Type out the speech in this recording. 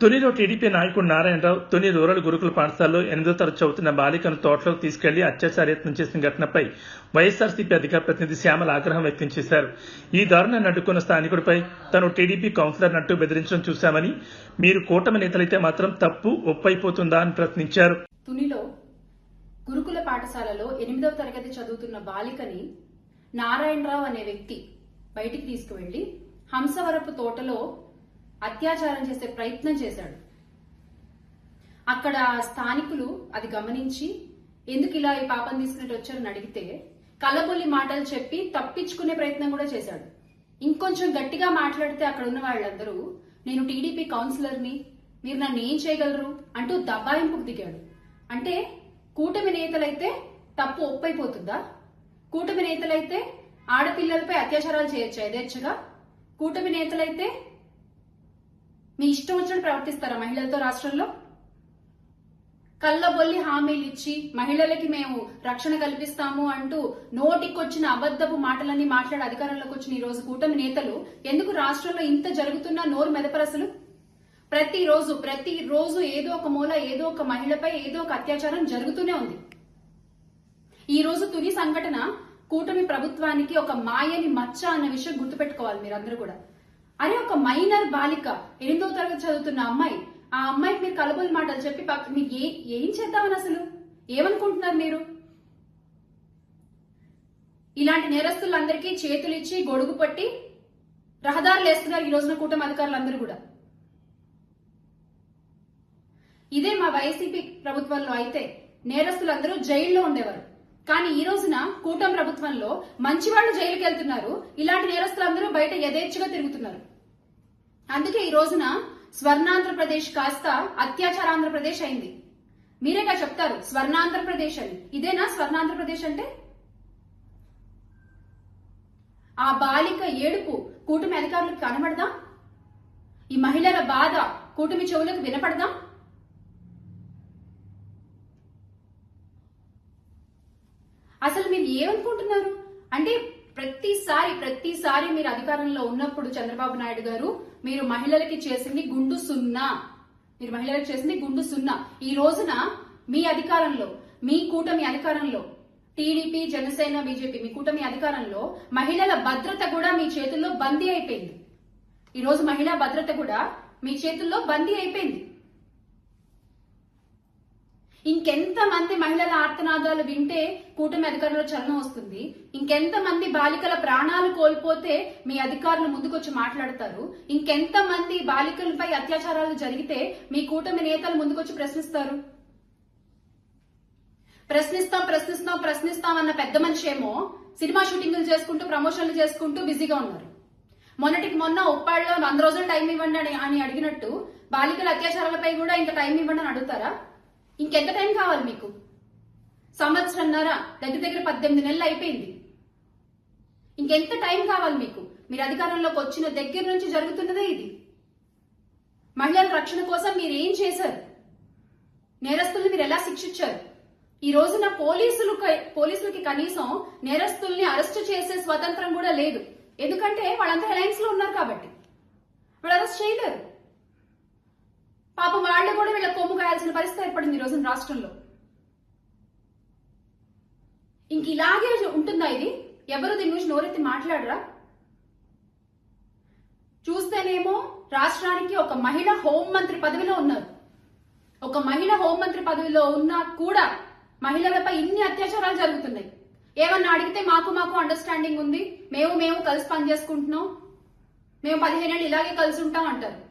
తొలిలో TDP నాయకుడు నారాయణరావు తొలి rural గురుకుల పాఠశాలలో ఎనిమిదో తరగతి చదువుతున్న బాలికను తోటలోకి తీసుకెళ్ళి అత్యాచారయత్నం చేసిన ఘటనపై వైఎస్ఆర్సీపీ అధికార ప్రతినిధి శ్యామల ఆగ్రహం వ్యక్తం చేశారు. ఈ దారుణాన్ని అడ్డుకున్న స్థానికుడిపై తను టీడీపీ కౌన్సిలర్ నట్టు బెదిరించడం చూశామని మీరు కూటమి నేతలైతే మాత్రం తప్పు ఒప్పైపోతుందా అని ప్రశ్నించారు. తునిలో గురుకుల పాఠశాలలో ఎనిమిదవ తరగతి చదువుతున్న బాలికని నారాయణరావు అనే వ్యక్తి బయటికి తీసుకువెళ్ళి హంసవరపు తోటలో అత్యాచారం చేసే ప్రయత్నం చేశాడు. అక్కడ స్థానికులు అది గమనించి ఎందుకు ఇలా ఈ పాపం తీసుకుని వచ్చారని అడిగితే కలబొల్లి మాటలు చెప్పి తప్పించుకునే ప్రయత్నం కూడా చేశాడు. ఇంకొంచెం గట్టిగా మాట్లాడితే అక్కడ ఉన్న వాళ్ళందరూ నేను టీడీపీ కౌన్సిలర్ని మీరు నన్ను ఏం చేయగలరు? అంటూ దబాయింపుకు దిగాడు. అంటే కూటమి నేతలైతే తప్పు ఒప్పైపోతుందా? కూటమి నేతలైతే ఆడపిల్లలపై అత్యాచారాలు చేయొచ్చా యథేచ్ఛగా? కూటమి నేతలైతే మీ ఇష్టం వచ్చినట్టు ప్రవర్తిస్తారా మహిళలతో రాష్ట్రంలో? కళ్ళబొల్లి హామీలు ఇచ్చి మహిళలకి మేము రక్షణ కల్పిస్తాము అంటూ నోటికొచ్చిన అబద్ధపు మాటలన్నీ మాట్లాడి అధికారంలోకి వచ్చిన ఈ రోజు కూటమి నేతలు ఎందుకు రాష్ట్రంలో ఇంత జరుగుతున్నా నోరు మెదపరసలు ప్రతిరోజు ప్రతిరోజు ఏదో ఒక మూల ఏదో ఒక మహిళపై ఏదో ఒక అత్యాచారం జరుగుతూనే ఉంది. ఈ రోజు తుని సంఘటన కూటమి ప్రభుత్వానికి ఒక మాయని మచ్చ అన్న విషయం గుర్తుపెట్టుకోవాలి మీరందరూ కూడా. అరే ఒక మైనర్ బాలిక ఎనిమిదో తరగతి చదువుతున్న అమ్మాయి. ఆ అమ్మాయికి మీరు కలబోలు మాటలు చెప్పి పక్క- మీకు ఏ ఏం చేద్దామని అసలు? ఏమనుకుంటున్నారు మీరు? ఇలాంటి నేరస్తులందరికీ చేతులు ఇచ్చి గొడుగు పట్టి రహదారులు వేస్తున్నారు ఈ రోజున కూటమి అధికారులందరూ కూడా. ఇదే మా వైసీపీ ప్రభుత్వంలో అయితే నేరస్తులందరూ జైల్లో ఉండేవారు. కానీ ఈ రోజున కూటమి ప్రభుత్వంలో మంచి వాళ్ళు జైలుకి వెళ్తున్నారు ఇలాంటి నేరస్తులందరూ బయట యథేచ్ఛగా తిరుగుతున్నారు. అందుకే ఈ రోజున స్వర్ణాంధ్రప్రదేశ్ కాస్త అత్యాచారాంధ్రప్రదేశ్ అయింది. మీరేగా చెప్తారు స్వర్ణాంధ్రప్రదేశ్ అని. ఇదేనా స్వర్ణాంధ్రప్రదేశ్ అంటే? ఆ బాలిక ఏడుపు కూటమి అధికారులకు కనబడదా? ఈ మహిళల బాధ కూటమి చెవులకు వినపడదా? అసలు మీరు ఏమనుకుంటున్నారు? అంటే ప్రతిసారి ప్రతిసారి మీరు అధికారంలో ఉన్నప్పుడు చంద్రబాబు నాయుడు గారు మీరు మహిళలకి చేసింది గుండు సున్నా. మీరు మహిళలకు చేసింది గుండు సున్నా. ఈ రోజున మీ అధికారంలో మీ కూటమి అధికారంలో టీడీపీ జనసేన బీజేపీ మీ కూటమి అధికారంలో మహిళల భద్రత కూడా మీ చేతుల్లో బందీ అయిపోయింది. ఈ రోజు మహిళా భద్రత కూడా మీ చేతుల్లో బందీ అయిపోయింది. ఇంకెంత మంది మహిళల ఆర్తనాదాలు వింటే కూటమి అధికారుల చలనం వస్తుంది. ఇంకెంత మంది బాలికల ప్రాణాలు కోల్పోతే మీ అధికారులు ముందుకొచ్చి మాట్లాడతారు. ఇంకెంత మంది బాలికలపై అత్యాచారాలు జరిగితే మీ కూటమి నేతలు ముందుకొచ్చి ప్రశ్నిస్తారు. ప్రశ్నిస్తాం ప్రశ్నిస్తాం ప్రశ్నిస్తాం అన్న పెద్ద మనిషి ఏమో సినిమా షూటింగ్లు చేసుకుంటూ ప్రమోషన్లు చేసుకుంటూ బిజీగా ఉన్నారు. మొన్నటికి మొన్న ఉప్పాళ్ళలో వంద రోజులు టైం ఇవ్వండి అని అని అడిగినట్టు బాలికల అత్యాచారాలపై కూడా ఇంత టైం ఇవ్వండి అని అడుగుతారా? ఇంకెంత టైం కావాలి మీకు? సంవత్సరంన్నర దగ్గర దగ్గర పద్దెనిమిది నెలలు అయిపోయింది. ఇంకెంత టైం కావాలి మీకు? మీరు అధికారంలోకి వచ్చిన దగ్గర నుంచి జరుగుతున్నదే ఇది. మహిళల రక్షణ కోసం మీరు ఏం చేశారు? నేరస్తుల్ని మీరు ఎలా శిక్షించారు? ఈ రోజున పోలీసులు పోలీసులకి కనీసం నేరస్తుల్ని అరెస్ట్ చేసే స్వతంత్రం కూడా లేదు. ఎందుకంటే వాళ్ళంతా అలయన్స్లో ఉన్నారు కాబట్టి. వాళ్ళు అరెస్ట్ చేయలేరు. పాపం వాళ్ళు కూడా వీళ్ళ కొమ్ము కాయాల్సిన పరిస్థితి ఏర్పడింది ఈ రోజున రాష్ట్రంలో. ఇంక ఇలాగే ఉంటుందా ఇది? ఎవరు దీని గురించి నోరెత్తి మాట్లాడరా? చూస్తేనేమో రాష్ట్రానికి ఒక మహిళ హోంమంత్రి పదవిలో ఉన్నారు. ఒక మహిళ హోంమంత్రి పదవిలో ఉన్నా కూడా మహిళలపై ఇన్ని అత్యాచారాలు జరుగుతున్నాయి. ఏమన్నా అడిగితే మాకు మాకు అండర్స్టాండింగ్ ఉంది. మేము మేము కలిసి పనిచేసుకుంటున్నాం. మేము పదిహేనేళ్ళు ఇలాగే కలిసి ఉంటాం అంటారు.